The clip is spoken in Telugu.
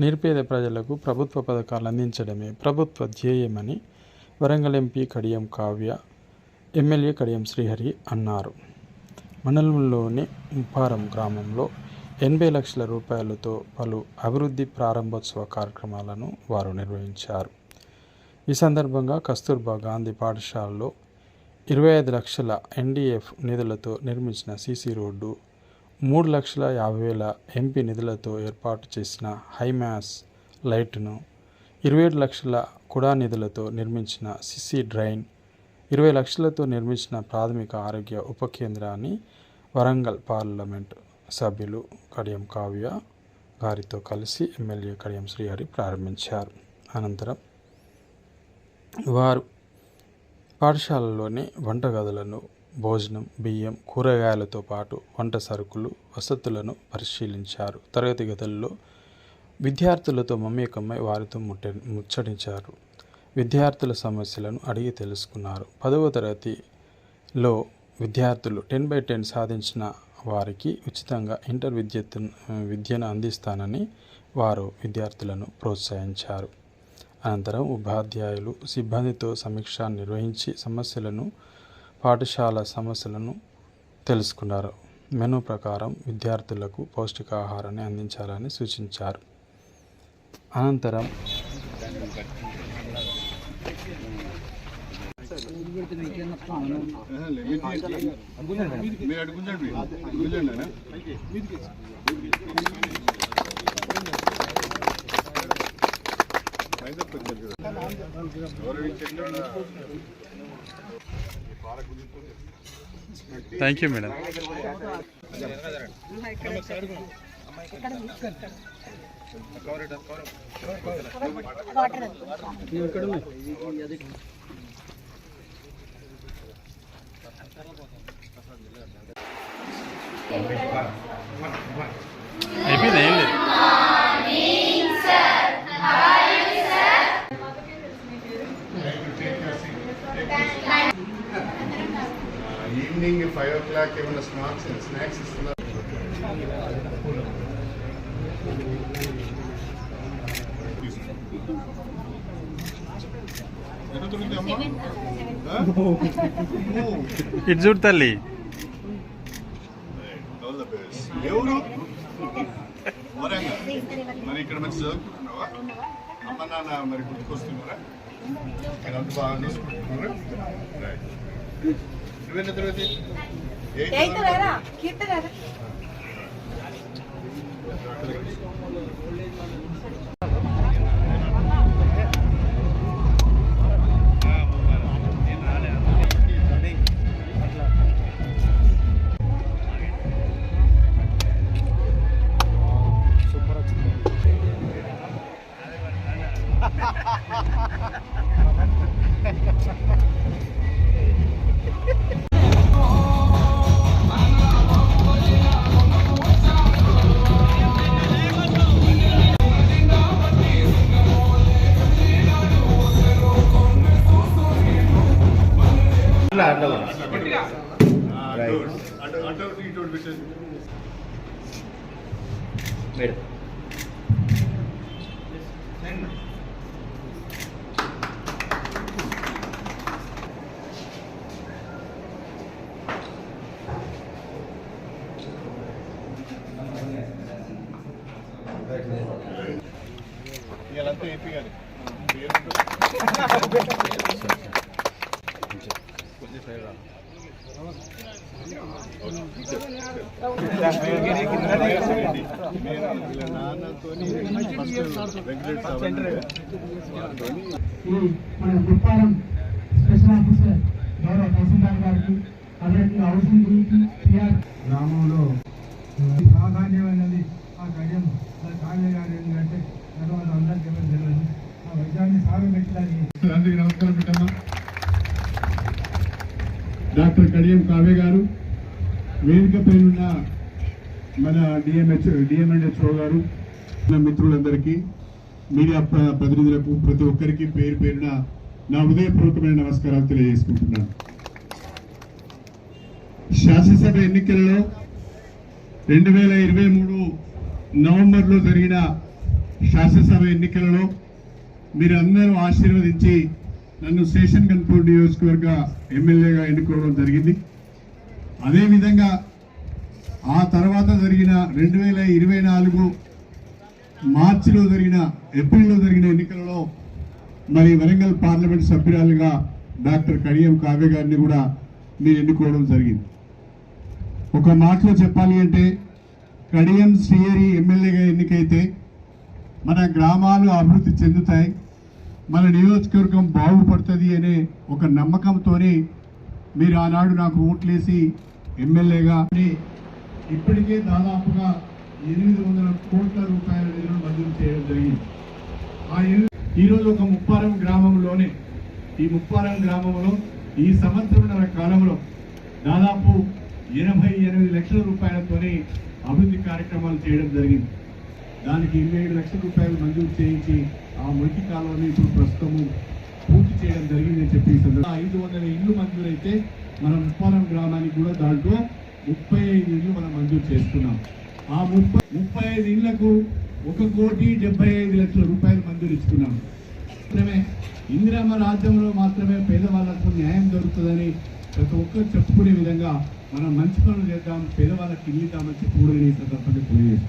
నిరుపేద ప్రజలకు ప్రభుత్వ పథకాలు అందించడమే ప్రభుత్వ ధ్యేయమని వరంగల్ ఎంపీ కడియం కావ్య ఎమ్మెల్యే కడియం శ్రీహరి అన్నారు. మండలంలోని ముప్పారం గ్రామంలో ఎనభై లక్షల రూపాయలతో పలు అభివృద్ధి ప్రారంభోత్సవ కార్యక్రమాలను వారు నిర్వహించారు. ఈ సందర్భంగా కస్తూర్బా గాంధీ పాఠశాలలో ఇరవై ఐదు లక్షల ఎన్డీఎఫ్ నిధులతో నిర్మించిన సీసీ రోడ్డు మూడు లక్షల యాభై వేల ఎంపీ నిధులతో ఏర్పాటు చేసిన హైమాస్ లైట్ను ఇరవై ఏడు లక్షల కుడా నిధులతో నిర్మించిన సిసి డ్రైన్ ఇరవై లక్షలతో నిర్మించిన ప్రాథమిక ఆరోగ్య ఉప కేంద్రాన్ని వరంగల్ పార్లమెంట్ సభ్యులు కడియం కావ్య గారితో కలిసి ఎమ్మెల్యే కడియం శ్రీహరి ప్రారంభించారు. అనంతరం వారు పాఠశాలలోని వంటగదులను భోజనం బియ్యం కూరగాయలతో పాటు వంట సరుకులు వసతులను పరిశీలించారు. తరగతి గదుల్లో విద్యార్థులతో మమేకమై వారితో ముట్ట ముచ్చటించారు. విద్యార్థుల సమస్యలను అడిగి తెలుసుకున్నారు. పదవ తరగతిలో విద్యార్థులు టెన్ బై టెన్ సాధించిన వారికి ఉచితంగా ఇంటర్ విద్య విద్యను అందిస్తానని వారు విద్యార్థులను ప్రోత్సహించారు. అనంతరం ఉపాధ్యాయులు సిబ్బందితో సమీక్ష నిర్వహించి సమస్యలను పాఠశాల సమస్యలను తెలుసుకున్నారు. మెను ప్రకారం విద్యార్థులకు పౌష్టికాహారాన్ని అందించాలని సూచించారు. అనంతరం థ్యాంక్ యూ మేడం అయిపోయింది క్లాక్ ఏమైనా స్నాక్స్ స్నాక్స్ ఇస్తున్నారు. ఇటు చూడు తల్లి. All the best. ఎవరు? మరి ఇక్కడ మంచి చదువుకుంటున్నావా? అమ్మ నాన్న మరి గుర్తుకొస్తున్నారా? మీరు అంత బాగా చూసుకుంటున్నారా? రైట్ నువ్వెన్న తరగతి? Eighth ఎయిత్ ఆ? కీర్తన పెట్టేసి. ఇవాళంతా ఏపీ గారి పేరు మన గుప్పారం స్పెషల్ ఆఫీసర్ గౌరవ తహసీల్దార్ గారికి అదేవిధంగా హౌసింగ్ గురించి గ్రామంలో ఈ ప్రాధాన్యమైనది ఆ గడియం కావ్య గారు ఏంటంటే తర్వాత అందరికీ ఎవరు తెలియదు ఆ వైద్యాన్ని సాగబెట్టడానికి అందరికీ నమస్కారం పెట్టమ్మా డాక్టర్ కావ్య గారు? వేదిక పైన మన డిఎంహెచ్ డిఎంఎన్హెచ్ఓ గారు నా మిత్రులందరికీ మీడియా ప్రతినిధులకు ప్రతి ఒక్కరికి పేరు పేరున నా హృదయపూర్వకమైన నమస్కారాలు తెలియజేసుకుంటున్నాను. శాసనసభ ఎన్నికలలో రెండు వేల ఇరవై మూడు నవంబర్లో జరిగిన శాసనసభ ఎన్నికలలో మీరందరూ ఆశీర్వదించి నన్ను స్టేషన్ కన్పూర్ నియోజకవర్గ ఎమ్మెల్యేగా ఎన్నుకోవడం జరిగింది. అదేవిధంగా ఆ తర్వాత జరిగిన రెండు వేల ఇరవై నాలుగు మార్చిలో జరిగిన ఏప్రిల్లో జరిగిన ఎన్నికలలో మరి వరంగల్ పార్లమెంట్ సభ్యురాలుగా డాక్టర్ కడియం కావ్య గారిని కూడా మీరు ఎన్నుకోవడం జరిగింది. ఒక మాటలో చెప్పాలి అంటే కడియం శ్రీహరి ఎమ్మెల్యేగా ఎన్నికైతే మన గ్రామాలు అభివృద్ధి చెందుతాయి. మన నియోజకవర్గం బాగుపడుతుంది అనే ఒక నమ్మకంతోనే మీరు ఆనాడు నాకు ఓట్లేసి ఎమ్మెల్యేగా ఇప్పటికే దాదాపుగా ఎనిమిది వందల కోట్ల రూపాయల నిధులను మంజూరు చేయడం జరిగింది. ఆ ఈరోజు ఒక ముప్పారం గ్రామంలోనే ఈ ముప్పారం గ్రామంలో ఈ సంవత్సరంన్నర కాలంలో దాదాపు ఎనభై ఎనిమిది లక్షల రూపాయలతోనే అభివృద్ధి కార్యక్రమాలు చేయడం జరిగింది. దానికి ఇరవై ఏడు లక్షల రూపాయలు మంజూరు చేయించి ఆ మురికి కాలువని ఇప్పుడు ప్రస్తుతము పూర్తి చేయడం జరిగిందని చెప్పి ఐదు వందల ఇల్లు మంజూరైతే మన ఉప్పారం గ్రామానికి కూడా దాంట్లో ముప్పై ఐదు ఇల్లు మనం మంజూరు చేస్తున్నాం. ఆ ముప్పై ముప్పై ఐదు ఇళ్ళకు ఒక కోటి డెబ్బై ఐదు లక్షల రూపాయలు మంజూరు ఇచ్చుకున్నాం. మాత్రమే ఇందిరామ రాజ్యంలో మాత్రమే పేదవాళ్ళకు న్యాయం దొరుకుతుందని ప్రతి ఒక్కరు చెప్పుకునే విధంగా మనం మంచి పనులు చేద్దాం పేదవాళ్ళకి ఇల్లు ఇద్దామని చెప్పి కూడా ఈ సందర్భంగా తెలియజేస్తాం